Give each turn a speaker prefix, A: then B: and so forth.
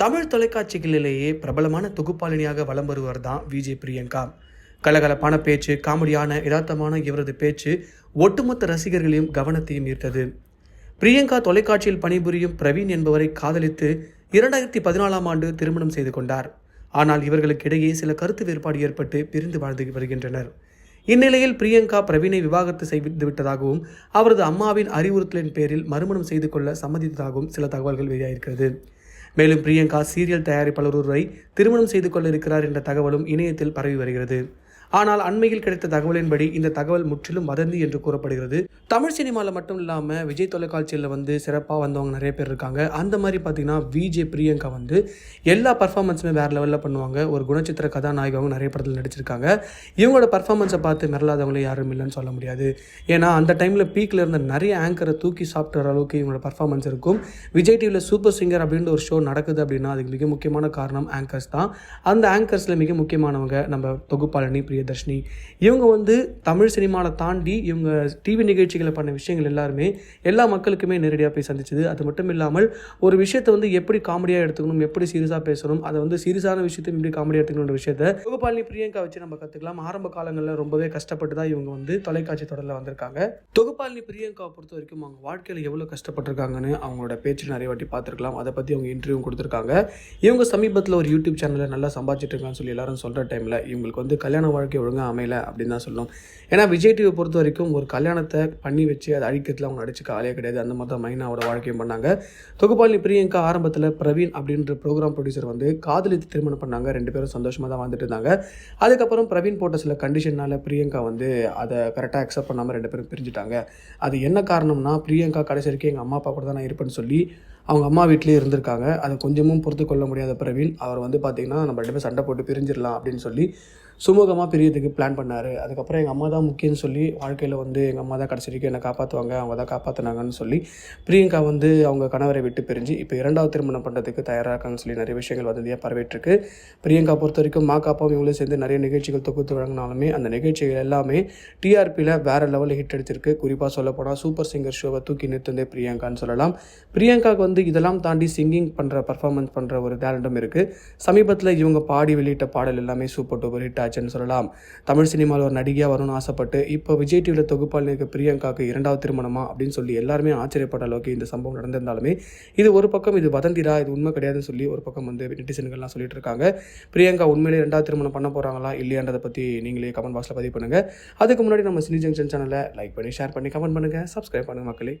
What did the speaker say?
A: தமிழ் தொலைக்காட்சிகளிலேயே பிரபலமான தொகுப்பாளினியாக வலம் வருவர் தான் விஜய் பிரியங்கா. கலகலப்பான பேச்சு காமெடியான யதார்த்தமான இவரது பேச்சு ஒட்டுமொத்த ரசிகர்களையும் கவனத்தையும் ஈர்த்தது. பிரியங்கா தொலைக்காட்சியில் பணிபுரியும் பிரவீன் என்பவரை காதலித்து இரண்டாயிரத்தி பதினாலாம் ஆண்டு திருமணம் செய்து கொண்டார். ஆனால் இவர்களுக்கு இடையே சில கருத்து வேறுபாடு ஏற்பட்டு பிரிந்து வாழ்ந்து வருகின்றனர். இந்நிலையில் பிரியங்கா பிரவீனை விவாகரத்து செய்து விட்டதாகவும் அவரது அம்மாவின் அறிவுறுத்தலின் பேரில் மறுமணம் செய்து கொள்ள சம்மதித்ததாகவும் சில தகவல்கள் வெளியாயிருக்கிறது. மேலும் பிரியங்கா சீரியல் தயாரிப்பாளர் ஒருவரை திருமணம் செய்து கொள்ள இருக்கிறார் என்ற தகவலும் இணையத்தில் பரவி வருகிறது. ஆனால் அண்மையில் கிடைத்த தகவலின்படி இந்த தகவல் முற்றிலும் வதந்தி என்று கூறப்படுகிறது. தமிழ் சினிமாவில் மட்டும் இல்லாமல் விஜய் தொலைக்காட்சியில் வந்து சிறப்பாக வந்தவங்க நிறைய பேர் இருக்காங்க. அந்த மாதிரி பார்த்தீங்கன்னா விஜே பிரியங்கா வந்து எல்லா பர்ஃபார்மன்ஸுமே வேறு லெவலில் பண்ணுவாங்க. ஒரு குணச்சித்திர கதாநாயகவங்க நிறைய படத்தில் நடிச்சிருக்காங்க. இவங்களோட பர்ஃபார்மன்ஸை பார்த்து மிரளாதவங்களே யாரும் இல்லைன்னு சொல்ல முடியாது. ஏன்னா அந்த டைமில் பீக்கில் இருந்த நிறைய ஆங்கரை தூக்கி சாப்பிட்ற அளவுக்கு இவங்களோட பர்ஃபார்மன்ஸ் இருக்கும். விஜய் டிவியில் சூப்பர் சிங்கர் அப்படின்ற ஒரு ஷோ நடக்குது அப்படின்னா அதுக்கு மிக முக்கியமான காரணம் ஆங்கர்ஸ் தான். அந்த ஆங்கர்ஸில் மிக முக்கியமானவங்க நம்ம தொகுப்பாளனி பிரியதர்ஷினி இவங்க வந்து தமிழ் சினிமாவில் தாண்டி இவங்க டிவி நிகழ்ச்சிகளை பண்ண விஷயங்கள் எல்லாருமே எல்லா மக்களுக்குமே நேரடியாக போய் சந்திச்சது. அது மட்டும் இல்லாமல் ஒரு விஷயத்தை வந்து எப்படி காமெடியாக எடுத்துக்கணும் எப்படி சீரியஸாக பேசணும் அதை வந்து சீரியஸான விஷயத்தை எப்படி காமெடியாக எடுத்துக்கணுன்ற விஷயத்தை தொகுப்பாளினி பிரியங்கா வச்சு நம்ம கற்றுக்கலாம் ஆரம்ப காலங்களில் ரொம்பவே கஷ்டப்பட்டு தான் இவங்க வந்து தொலைக்காட்சி தொடரில் வந்திருக்காங்க. தொகுப்பாளினி பிரியங்காவை பொறுத்த வரைக்கும் அவங்க வாழ்க்கையில் எவ்வளோ கஷ்டப்பட்டிருக்காங்கன்னு அவங்களோட பேச்சு நிறைய வாட்டி பார்த்துருக்கலாம். அதை பற்றி அவங்க இன்டர்வியூ கொடுத்துருக்காங்க. இவங்க சமீபத்தில் ஒரு யூடியூப் சேனலில் நல்லா சம்பாதிச்சிட்டு இருக்காங்கன்னு சொல்லி எல்லாரும் சொல்கிற டைமில் இவங்களுக்கு வந்து கல்யாண வாழ்க்கை ஒழுங்காக அமையல அப்படின்னு தான் சொல்லணும். ஏன்னா விஜய் டிவியை பொறுத்த வரைக்கும் ஒரு கல்யாணத்தை பண்ணி வச்சு அதை அழிக்கிறதுல அவங்க நடிச்சு காலையே கிடையாது. அந்த மாதிரி தான் மைனாவோட வாழ்க்கையும் பண்ணாங்க. தொகுப்பாளி பிரியங்கா ஆரம்பத்தில் பிரவீன் அப்படின்ற ப்ரோக்ராம் ப்ரொடியூசர் வந்து காதலித்து திருமணம் பண்ணாங்க. ரெண்டு பேரும் சந்தோஷமாக தான் வந்துட்டு இருந்தாங்க. அதுக்கப்புறம் பிரவீன் போட்ட சில கண்டிஷனால் பிரியங்கா வந்து அதை கரெக்டாக அக்செப்ட் பண்ணாமல் ரெண்டு பேரும் பிரிஞ்சுட்டாங்க. அது என்ன காரணம்னா பிரியங்கா கடைசி வரைக்கும் எங்கள் அம்மா அப்பா கூட தான் நான் இருப்பேன்னு சொல்லி அவங்க அம்மா வீட்டிலேயே இருந்திருக்காங்க. அதை கொஞ்சமும் பொறுத்து கொள்ள முடியாத பிரவீன் அவர் வந்து பார்த்திங்கன்னா நம்ம ரெண்டு பேரும் சண்டை போட்டு பிரிஞ்சிடலாம் அப்படின்னு சொல்லி சுமூகமாக பெரியதுக்கு பிளான் பண்ணார். அதுக்கப்புறம் எங்கள் அம்மா தான் முக்கியம்னு சொல்லி வாழ்க்கையில் வந்து எங்கள் அம்மா தான் கடைசி வரைக்கும் என்னை காப்பாற்றுவாங்க அவங்க தான் காப்பாற்றினாங்கன்னு சொல்லி பிரியங்கா வந்து அவங்க கணவரை விட்டு பிரிஞ்சு இப்போ இரண்டாவது திருமணம் பண்ணுறதுக்கு தயாராக இருக்காங்கன்னு சொல்லி நிறைய விஷயங்கள் வதந்தியாக பரவிட்டுருக்கு. பிரியங்கா பொறுத்த வரைக்கும் மா காப்பாவும் இவங்களும் சேர்ந்து நிறைய நிகழ்ச்சிகள் தொகுத்து வழங்கினாலுமே அந்த நிகழ்ச்சிகள் எல்லாமே டிஆர்பியில் வேறு லெவலில் ஹிட் அடிச்சிருக்கு. குறிப்பாக சொல்ல போனால் சூப்பர் சிங்கர் ஷோவை தூக்கி நிறுத்தந்தே பிரியங்கான்னு சொல்லலாம். பிரியங்காவுக்கு வந்து இதெல்லாம் தாண்டி சிங்கிங் பண்ணுற பர்ஃபார்மன்ஸ் பண்ணுற ஒரு டேலண்டும் இருக்குது சமீபத்தில் இவங்க பாடி வெளியிட்ட பாடல் எல்லாமே சூப்பர் டூப்பர் ஹிட் ஆச்சுன்னு சொல்லலாம். தமிழ் சினிமாவில் ஒரு நடிகையாக வரணும்னு ஆசைப்பட்டு இப்போ விஜய் டிவியில் தொகுப்பாளினிக்கு பிரியங்காவுக்கு இரண்டாவது திருமணமா? அப்படின்னு சொல்லி எல்லாருமே ஆச்சரியப்பட்ட அளவுக்கு இந்த சம்பவம் நடந்திருந்தாலுமே இது ஒரு பக்கம் இது வதந்திரா இது உண்மை கிடையாதுன்னு சொல்லி ஒரு பக்கம் வந்து நெட்டிசன்கள்லாம் சொல்லிட்டு இருக்காங்க. பிரியங்கா உண்மையிலே ரெண்டாவது திருமணம் பண்ண போகிறாங்களா இல்லையான்றதை பற்றி நீங்களே கமெண்ட் பாக்ஸில் பதிவு பண்ணுங்கள் அதுக்கு முன்னாடி நம்ம சினி ஜங்ஷன் சேனலை லைக் பண்ணி ஷேர் பண்ணி கமெண்ட் பண்ணுங்கள் சப்ஸ்கிரைப் பண்ணுங்கள் மக்களே.